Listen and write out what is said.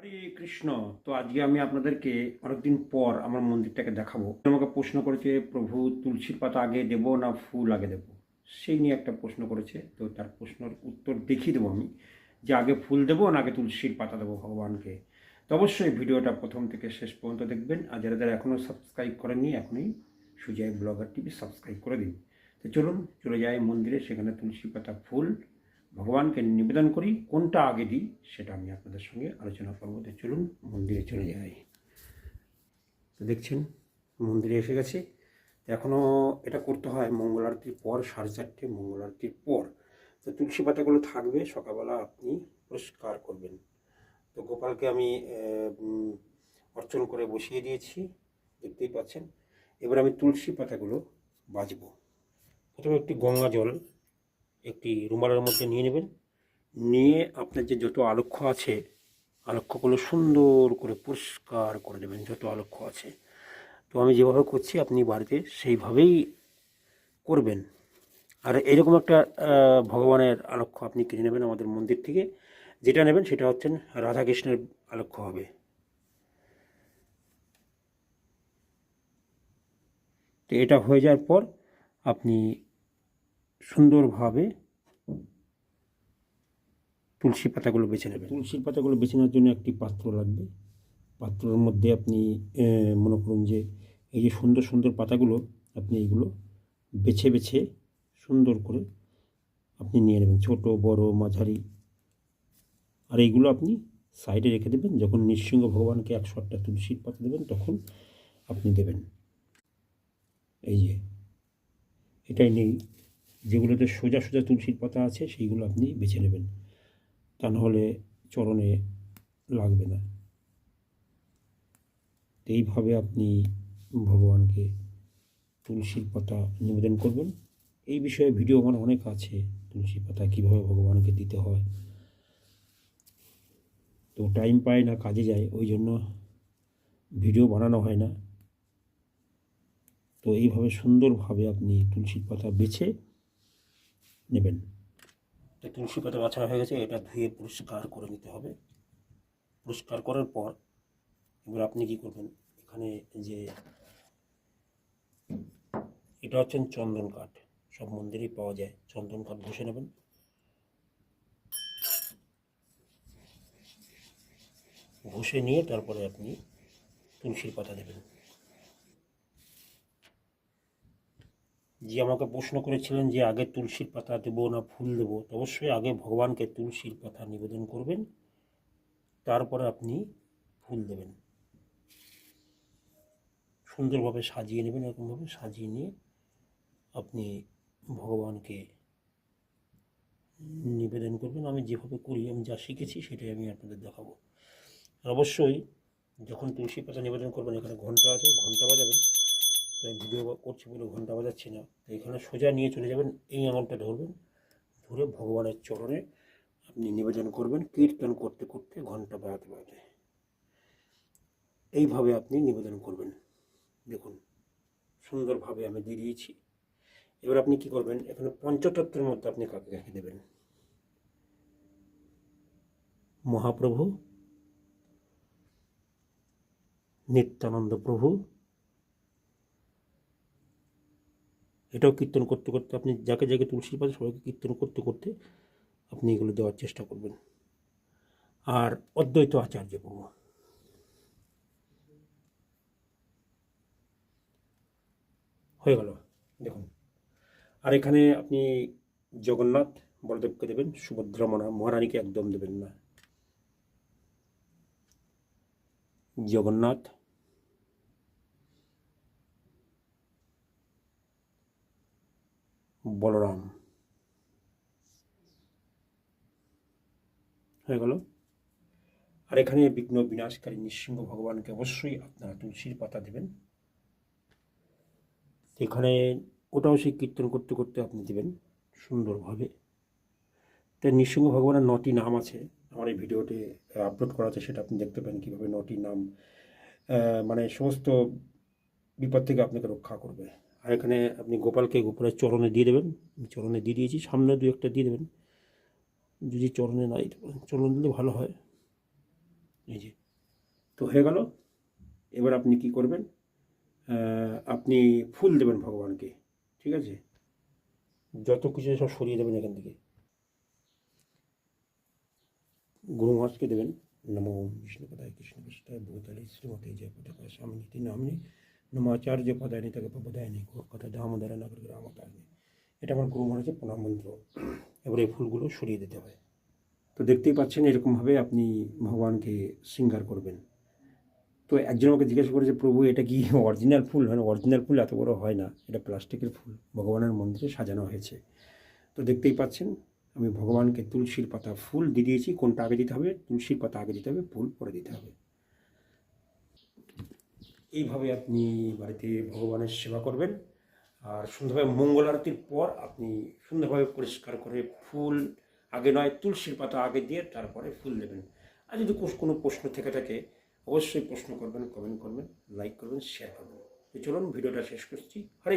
হরে কৃষ্ণ। তো আজকে আমি আপনাদেরকে অনেকদিন পর আমার মন্দিরটাকে দেখাবো। আমাকে প্রশ্ন করেছে, প্রভু, তুলসীর পাতা আগে দেব না ফুল আগে দেব? সেই নিয়ে একটা প্রশ্ন করেছে। তো তার প্রশ্নের উত্তর দেখিয়ে দেবো আমি, যে আগে ফুল দেবো না আগে তুলসীর পাতা দেবো ভগবানকে। তো অবশ্যই ভিডিওটা প্রথম থেকে শেষ পর্যন্ত দেখবেন। আর যারা যারা এখনও সাবস্ক্রাইব করেননি, এখনই সুজয় ব্লগার টিভি সাবস্ক্রাইব করে দিন। তো চলুন, চলে যাই মন্দিরে, সেখানে তুলসী পাতা ফুল ভগবানকে নিবেদন করি, কোনটা আগে দিই সেটা আমি আপনাদের সঙ্গে আলোচনা করব। তো চলুন, মন্দিরে চলে যাই। তো দেখছেন, মন্দিরে এসে গেছি। এখনও এটা করতে হয় মঙ্গল আরতির পর, সাড়ে চারটে মঙ্গল আরতির পর। তো তুলসী পাতাগুলো থাকবে, সকালবেলা আপনি পরিষ্কার করবেন। তো গোপালকে আমি অর্চন করে বসিয়ে দিয়েছি, দেখতেই পাচ্ছেন। এবার আমি তুলসী পাতাগুলো বাজবো। প্রথমে একটি গঙ্গা জল একটি রুমালের মধ্যে নিয়ে নেবেন। নিয়ে আপনার যে যত আলক্ষ আছে, আলক্ষ্যগুলো সুন্দর করে পরিষ্কার করে দেবেন যত আলক্ষ্য আছে। তো আমি যেভাবে করছি, আপনি বাড়িতে সেইভাবেই করবেন। আর এরকম একটা ভগবানের আলক্ষ্য আপনি কিনে নেবেন আমাদের মন্দির থেকে। যেটা নেবেন সেটা হচ্ছেন রাধাকৃষ্ণের আলক্ষ্য হবে। তো এটা হয়ে যাওয়ার পর আপনি সুন্দরভাবে তুলসী পাতাগুলো বেছে নেবেন। তুলসীর পাতাগুলো বেছে নেওয়ার জন্য একটি পাত্র লাগবে। পাত্রের মধ্যে আপনি মনে করুন যে এই যে সুন্দর সুন্দর পাতাগুলো, আপনি এইগুলো বেছে বেছে সুন্দর করে আপনি নিয়ে নেবেন। ছোট, বড়, মাঝারি। আর এইগুলো আপনি সাইডে রেখে দেবেন। যখন নৃসিংহ ভগবানকে একশো আটটা তুলসীর পাতা দেবেন, তখন আপনি দেবেন। এই যে, এটাই নেই। যেগুলোতে সোজা সোজা তুলসীর পাতা আছে, সেইগুলো আপনি বেছে নেবেন। তা নাহলে চরণে লাগবে না। এইভাবে আপনি ভগবানকে তুলসীর পাতা নিবেদন করবেন। এই বিষয়ে ভিডিও আমার অনেক আছে তুলসী পাতা কীভাবে ভগবানকে দিতে হয়। তো টাইম পায় না, কাজে যায়, ওই জন্য ভিডিও বানানো হয় না। তো এইভাবে সুন্দরভাবে আপনি তুলসীর পাতা বেছে নেবেন। তো তুলসী পাতা বাছা হয়ে গেছে, এটা ধুয়ে পরিষ্কার করে নিতে হবে। পরিষ্কার করার পর এবার আপনি কি করবেন, এখানে যে এটা হচ্ছেন চন্দন কাঠ, সব মন্দিরেই পাওয়া যায়, চন্দন কাঠ ঘষে নেবেন। ঘষে নিয়ে তারপরে আপনি তুলসীর পাতা দেবেন। যে আমাকে প্রশ্ন করেছিলেন যে আগে তুলসীর পাতা দেবো না ফুল দেবো অবশ্যই আগে ভগবানকে তুলসীর পাতা নিবেদন করবেন, তারপরে আপনি ফুল দেবেন। সুন্দরভাবে সাজিয়ে নেবেন, এরকমভাবে সাজিয়ে নিয়ে আপনি ভগবানকে নিবেদন করবেন। আমি যেভাবে করি, আমি যা শিখেছি সেটাই আমি আপনাদের দেখাবো। আর অবশ্যই যখন তুলসী পাতা নিবেদন করবেন, এখানে ঘণ্টা আছে ঘণ্টা বাজাবেন। তো আমি ভিডিও করছি বলে ঘণ্টা বাজাচ্ছি না। এখানে সোজা নিয়ে চলে যাবেন, এই আঙুলটা ধরবেন। ধরে ভগবানের চরণে আপনি নিবেদন করবেন, কীর্তন করতে করতে ঘণ্টা বাজাতে বাজাতে। এইভাবে আপনি নিবেদন করবেন। দেখুন, সুন্দরভাবে আমি দিয়ে দিয়েছি। এবার আপনি কি করবেন, এখানে পঞ্চতত্ত্বের মধ্যে আপনি কাকে কাকে দেবেন? মহাপ্রভু, নিত্যানন্দ প্রভু এটাও কীর্তন করতে করতে আপনি যাকে যাকে তুলসী পাতা সবাইকে কীর্তন করতে করতে আপনি এগুলো দেওয়ার চেষ্টা করবেন। আর অদ্বৈত আচার্য প্রভু। হয়ে গেল। দেখুন, আর এখানে আপনি জগন্নাথ বলদেবকে দেবেন, সুভদ্রা মহারানীকে একদম দেবেন না। জগন্নাথ বলরাম। হয়ে গেল। আর এখানে বিঘ্ন বিনাশকারী নৃসিংহ ভগবানকে অবশ্যই আপনারা তুলসীর পাতা দেবেন। এখানে ওটাও সেই কীর্তন করতে করতে আপনি দেবেন সুন্দরভাবে। তো নৃসিংহ ভগবানের নটি নাম আছে। আমার এই ভিডিওতে আপলোড করা আছে, সেটা আপনি দেখতে পাবেন কীভাবে নটি নাম মানে সমস্ত বিপদ থেকে আপনাকে রক্ষা করবে। আর এখানে আপনি গোপালকে গোপালের চরণে দিয়ে দেবেন। চরণে দিয়ে দিয়েছি, সামনে দু একটা দিয়ে দেবেন। যদি চরণে না চরণ দিলে ভালো হয়। এই যে, তো হয়ে গেল। এবার আপনি কি করবেন? আপনি ফুল দেবেন ভগবানকে, ঠিক আছে? যত কিছু সব সরিয়ে দেবেন এখান থেকে। গুরু মহারাজকে দেবেন। নমো বিষ্ণু পদায় কৃষ্ণ কৃষ্ণায় ভূতালী শ্রীমতী জয় পতাকা স্বামী নীতি নামনি। নমাচার্য পদায় নিতাকে পদায় নেই কথা দামোদর নগর গ্রাম তারিণী এটা আমার গুরু মহারাজের প্রণাম মন্ত্র এবার এই ফুলগুলো সরিয়ে দিতে হয় তো দেখতেই পাচ্ছেন এরকমভাবে আপনি ভগবানকে শৃঙ্গার করবেন তো একজন আমাকে জিজ্ঞাসা করে যে প্রভু এটা কি অরিজিনাল ফুল মানে অরিজিনাল ফুল এত বড় হয় না এটা প্লাস্টিকের ফুল ভগবানের মন্দিরে সাজানো হয়েছে তো দেখতেই পাচ্ছেন আমি ভগবানকে তুলসীর পাতা ফুল দিয়ে দিয়েছি কোনটা আগে দিতে হবে তুলসীর পাতা আগে দিতে হবে ফুল পরে দিতে হবে এইভাবে আপনি বাড়িতে ভগবানের সেবা করবেন। আর সুন্দরভাবে মঙ্গল আরতির পর আপনি সুন্দরভাবে পরিষ্কার করে ফুল, আগে নয়, তুলসীর পাতা আগে দিয়ে তারপরে ফুল দেবেন। আর যদি কোনো প্রশ্ন থেকে থাকে, অবশ্যই প্রশ্ন করবেন কমেন্ট করবেন লাইক করবেন শেয়ার করবেন। চলুন, ভিডিওটা শেষ করছি। হরে